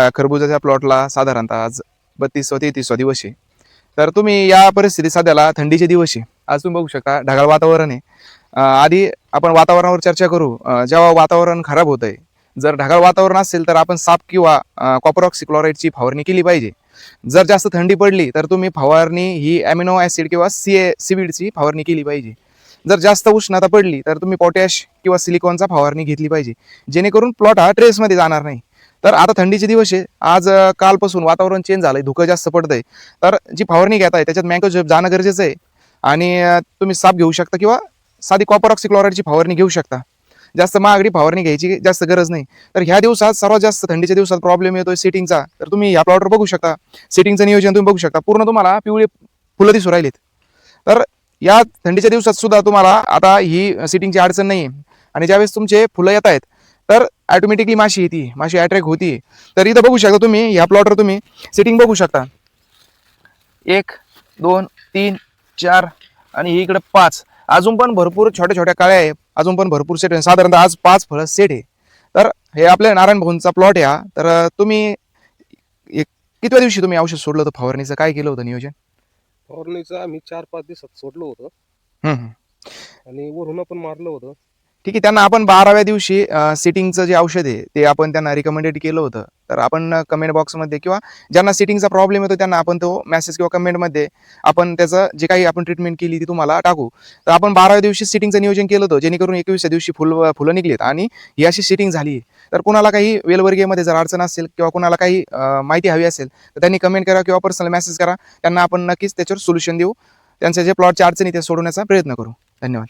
खरबुजाच्या प्लॉटला साधारणतः आज बत्तीसवा तेहतीसवा दिवस आहे. तर तुम्ही या परिस्थितीत सध्याला थंडीचे दिवस आहे. आज तुम्ही बघू शकता ढगाळ वातावरण आहे. आधी आपण वातावरणावर चर्चा करू. जेव्हा वातावरण खराब होत आहे जर ढगाळ वातावरण असेल तर आपण साप किंवा कॉपरॉक्सिक्लोराईडची फवारणी केली पाहिजे. जर जास्त थंडी पडली तर तुम्ही फवारणी ही ॲमिनो ॲसिड किंवा सी ए सीविडची फवारणी केली पाहिजे. जर जास्त उष्णता पडली तर तुम्ही पोटॅश किंवा सिलिकॉनचा फवारणी घेतली पाहिजे. जेणेकरून प्लॉट हा ट्रेसमध्ये जाणार नाही. तर आता थंडीचे दिवस आहे. आज कालपासून वातावरण चेंज झालंय धुकं जास्त पडतंय. तर जी फवारणी घेत आहे त्याच्यात मँकोजेब जाणं गरजेचं आहे. आणि तुम्ही साप घेऊ शकता किंवा साधी कॉपर ऑक्सिक्लोराईडची फवारणी घेऊ शकता. जास्त महागडी फवारणी घ्यायची जास्त गरज नाही. तर ह्या दिवसात सर्वात जास्त थंडीच्या दिवसात प्रॉब्लेम येतोय सिटिंगचा तर तुम्ही ह्या प्लॉटवर बघू शकता. सिटिंगचं नियोजन तुम्ही बघू शकता. पूर्ण तुम्हाला पिवळी फुलं दिसू राहिलीत. तर या थंडीच्या दिवसात सुद्धा तुम्हाला आता ही सिटिंगची अडचण नाही आणि ज्यावेळेस तुमचे फुलं येत आहेत तर ऑटोमॅटिकली माशी येते माशी अट्रॅक्ट होती. तर इथं बघू शकता तुम्ही ह्या प्लॉटवर तुम्ही सिटिंग बघू शकता. एक दोन तीन चार आणि इकडे पाच. अजून पण भरपूर छोट्या छोट्या काळ्या आहे. अजून पण भरपूर सेट आहे. साधारणतः आज पाच फळं सेट आहे. तर हे आपल्या नारायण भाऊंचा प्लॉट आहे हा तर तुम्ही एक कितव्या दिवशी तुम्ही औषध सोडलं होतं फवारणीचं? काय केलं होतं नियोजन? फवारणीचं आम्ही चार पाच दिवसात सोडलं होतं. आणि वरून पण मारलं होतं. ठीक आहे त्यांना आपण बाराव्या दिवशी सिटिंगचं जे औषध आहे ते आपण त्यांना रिकमेंडेड केलं होतं. तर आपण कमेंट बॉक्समध्ये किंवा ज्यांना सिटिंगचा प्रॉब्लेम येतो त्यांना आपण तो मेसेज किंवा कमेंटमध्ये आपण त्याचं जे काही आपण ट्रीटमेंट केली ती तुम्हाला टाकू. तर आपण बाराव्या दिवशी सिटिंगचं नियोजन केलं होतं जेणेकरून एकवीसच्या दिवशी फुल फुलं निघलीत आणि ही अशी सिटिंग झाली. तर कुणाला काही वेलवर्गीयमध्ये जर अडचण असेल किंवा कुणाला काही माहिती हवी असेल तर त्यांनी कमेंट करा किंवा पर्सनल मेसेज करा. त्यांना आपण नक्कीच त्याच्यावर सोल्युशन देऊ. त्यांचे जे प्लॉटच्या अडचणी ते सोडवण्याचा प्रयत्न करू. धन्यवाद.